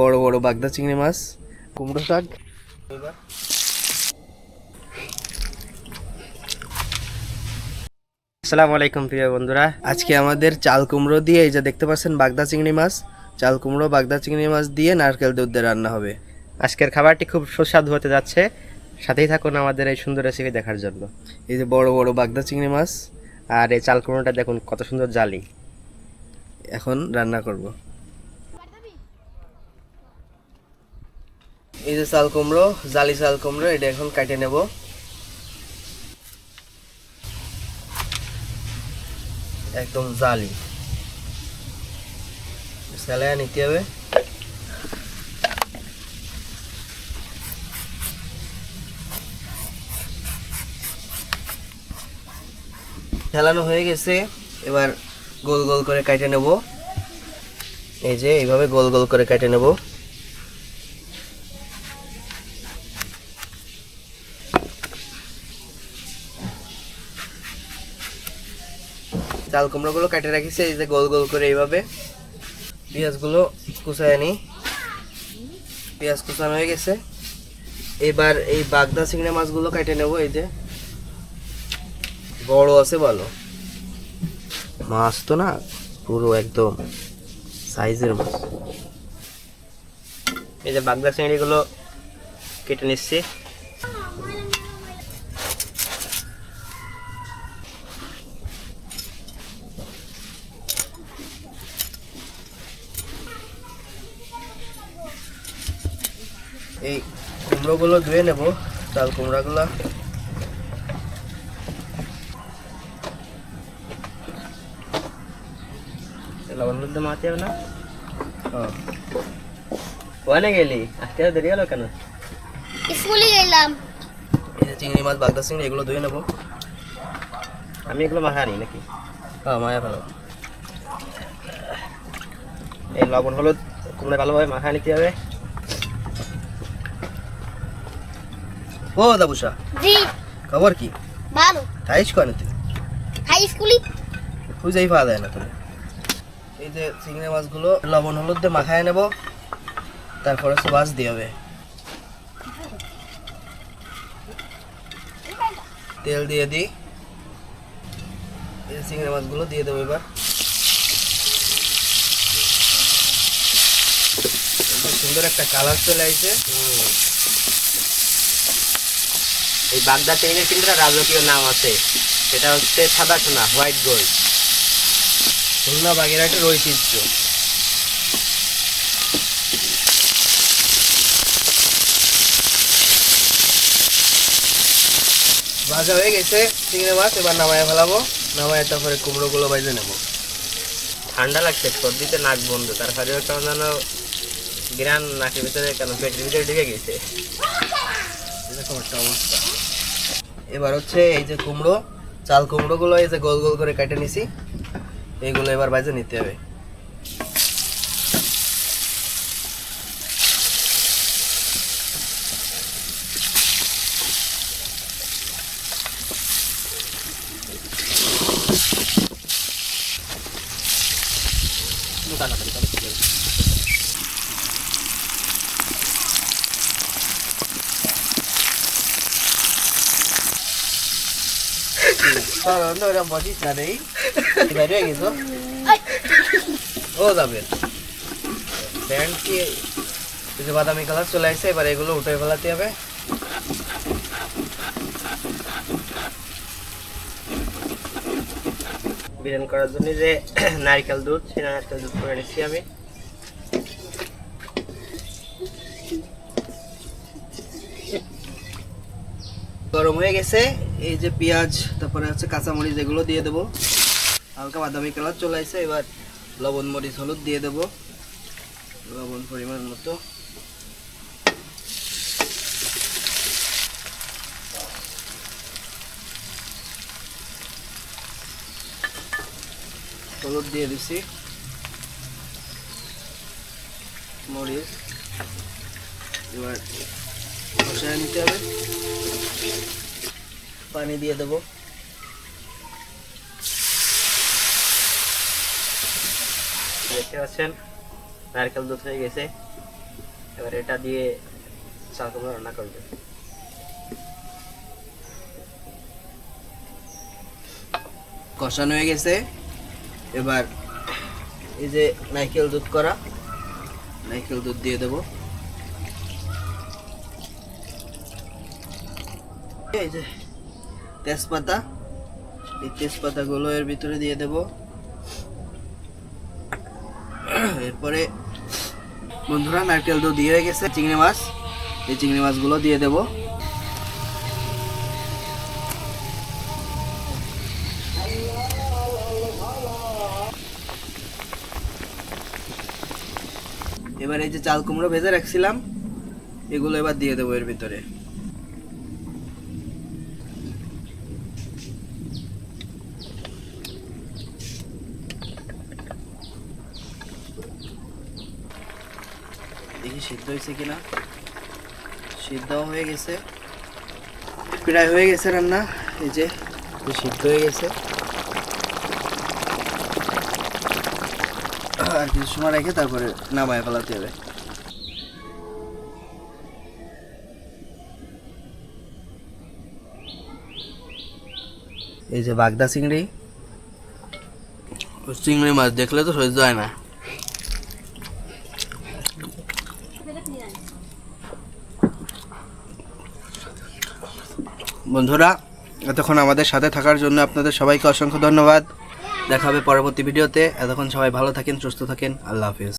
বড় বড় বাগদা চিংড়ি মাছ, কুমড়ো শাক। আসসালামু আলাইকুম প্রিয় বন্ধুরা, আজকে আমাদের চাল কুমড়ো দিয়ে এই যে দেখতে পাচ্ছেন বাগদা চিংড়ি মাছ, চাল কুমড়ো, বাগদা চিংড়ি মাছ দিয়ে নারকেল দুধ দিয়ে রান্না হবে। আজকের খাবারটি খুব সুস্বাদু হতে যাচ্ছে, সাথেই থাকুন আমাদের এই সুন্দর রেসিপি দেখার জন্য। এই যে বড় বড় বাগদা চিংড়ি মাছ, আর এই চাল কুমড়োটা দেখুন কত সুন্দর জালি। এখন রান্না করব। এই যে চাল কুমড়ো, জালি চাল কুমড়ো, এটা এখন কাটে নেব। একদম জালি। স্যালায়া নিতে হবে ঠেলানো হয়ে গেছে, এবার গোল গোল করে কেটে নেব। এই যে এইভাবে গোল গোল করে কেটে নেব। চাল কুমড়োগুলো কেটে রাখিছে, এই যে গোল গোল করে এইভাবে। পেঁয়াজগুলো কুচায় নি। পেঁয়াজ কুচানো হয়ে গেছে। এবার এই বাগদা চিংড়ি মাছগুলো কেটে নেব, এই যে। বড় আছে, ভালো। মাছ তো না, পুরো একদম সাইজের মাছ। এই যে বাগদা চিংড়িগুলো কেটে নিচ্ছি। এই কুমড়োগুলো ধুয়ে নেব চাল কুমড়াগুলো। লবণ মধ্যে মাছ যাবে না। ওখানে গেলি? আজকে দেরি হলো কেন? স্কুলে গেলাম। এই যে চিংড়ি মাছ বাগদা চিংড়ি এগুলো ধুয়ে নেব। আমি এগুলো মাখা আনি নাকি? হ্যাঁ মায়া ভালো। এই লবণ হলুদ কুমড়ো ভালোভাবে মাখা নিতে হবে। ও দাবুসা জি। খবর কি? ভালো। কেন তুই? হাই স্কুলে খুঁজেই পাওয়া যায় না তুমি এই যে চিংড়ি মাছগুলো লবণ হলুদ দিয়ে মাখায় নেব তারপরে সব মাছ দিয়ে হবে। তেল দিয়ে দিই এই চিংড়ি মাছগুলো দিয়ে দেবো এবার। সুন্দর একটা কালার চলে আসছে এই বাগদা চিংড়ির কিন্তু রাজকীয় নাম আছে। সেটা হচ্ছে সাদা সোনা হোয়াইট গোল্ড। খুলনা একটা ঐতিহ্য ভাজা হয়ে গেছে, চিংড়ি মাছ, এবার নামায় ফেলাবো। নামায় তারপরে কুমড়োগুলো ভাজে নেব। ঠান্ডা লাগছে, সর্দিতে নাক বন্ধ, তারপরেও কেমন যেন গ্রান নাকের ভিতরে কেন পেটের ভিতরে ঢুকে গেছে। এরকম একটা অবস্থা। এবার হচ্ছে এই যে কুমড়ো, চাল কুমড়োগুলো এই যে গোল গোল করে কেটে নিছি। এইগুলো এবার বাজে নিতে হবে। সাধারণত ওরকম বসিস না নেই বাইরে হয়ে গেছো ও যাবে প্যান্ট কি যে বাদামি কালার চলে আসছে এবার এগুলো উঠে ফেলাতে হবে বিরিয়ানি করার জন্য যে নারকেল দুধ সেই নারকেল দুধ করে নিচ্ছি আমি। গরম হয়ে গেছে। এই যে পেঁয়াজ, তারপরে হচ্ছে কাঁচামরিচ এগুলো দিয়ে দেবো। হালকা বাদামি কালার চলে আসছে এবার লবণ, মরিচ, হলুদ দিয়ে দেবো। লবণ পরিমাণ মতো। হলুদ দিয়ে দিছি। মরিচ। এবার নিতে হবে। পানি দিয়ে দেবো। দেখতে পাচ্ছেন নারকেল দুধ হয়ে গেছে। এবার এটা দিয়ে চাল কুমড়ো রান্না করবে। কষানো হয়ে গেছে। এবার এই যে নারকেল দুধ করা নারকেল দুধ দিয়ে দেব। এই যে তেজপাতা। এই তেজপাতাগুলো এর ভিতরে দিয়ে দেব। এরপরে বন্ধুরা, নারকেল দুধ দিয়ে গেছে। চিংড়ি মাছ, এই চিংড়ি মাছগুলো দিয়ে দেবো। এবার এই যে চাল কুমড়ো ভেজে রাখছিলাম, এগুলো এবার দিয়ে দেবো এর ভিতরে। দেখি সিদ্ধ হয়েছে কিনা? সিদ্ধ হয়ে গেছে। প্রায় হয়ে গেছে রান্না। এই যে সিদ্ধ হয়ে গেছে। আর কিছু সময় রেখে তারপরে নামায় ফেলাতে হবে। এই যে বাগদা চিংড়ি চিংড়ি মাছ দেখলে তো সহ্য হয় না। বন্ধুরা, এতক্ষণ আমাদের সাথে থাকার জন্য আপনাদের সবাইকে অসংখ্য ধন্যবাদ। দেখা হবে পরবর্তী ভিডিওতে। এতক্ষণ সবাই ভালো থাকেন, সুস্থ থাকেন। আল্লাহ হাফিজ।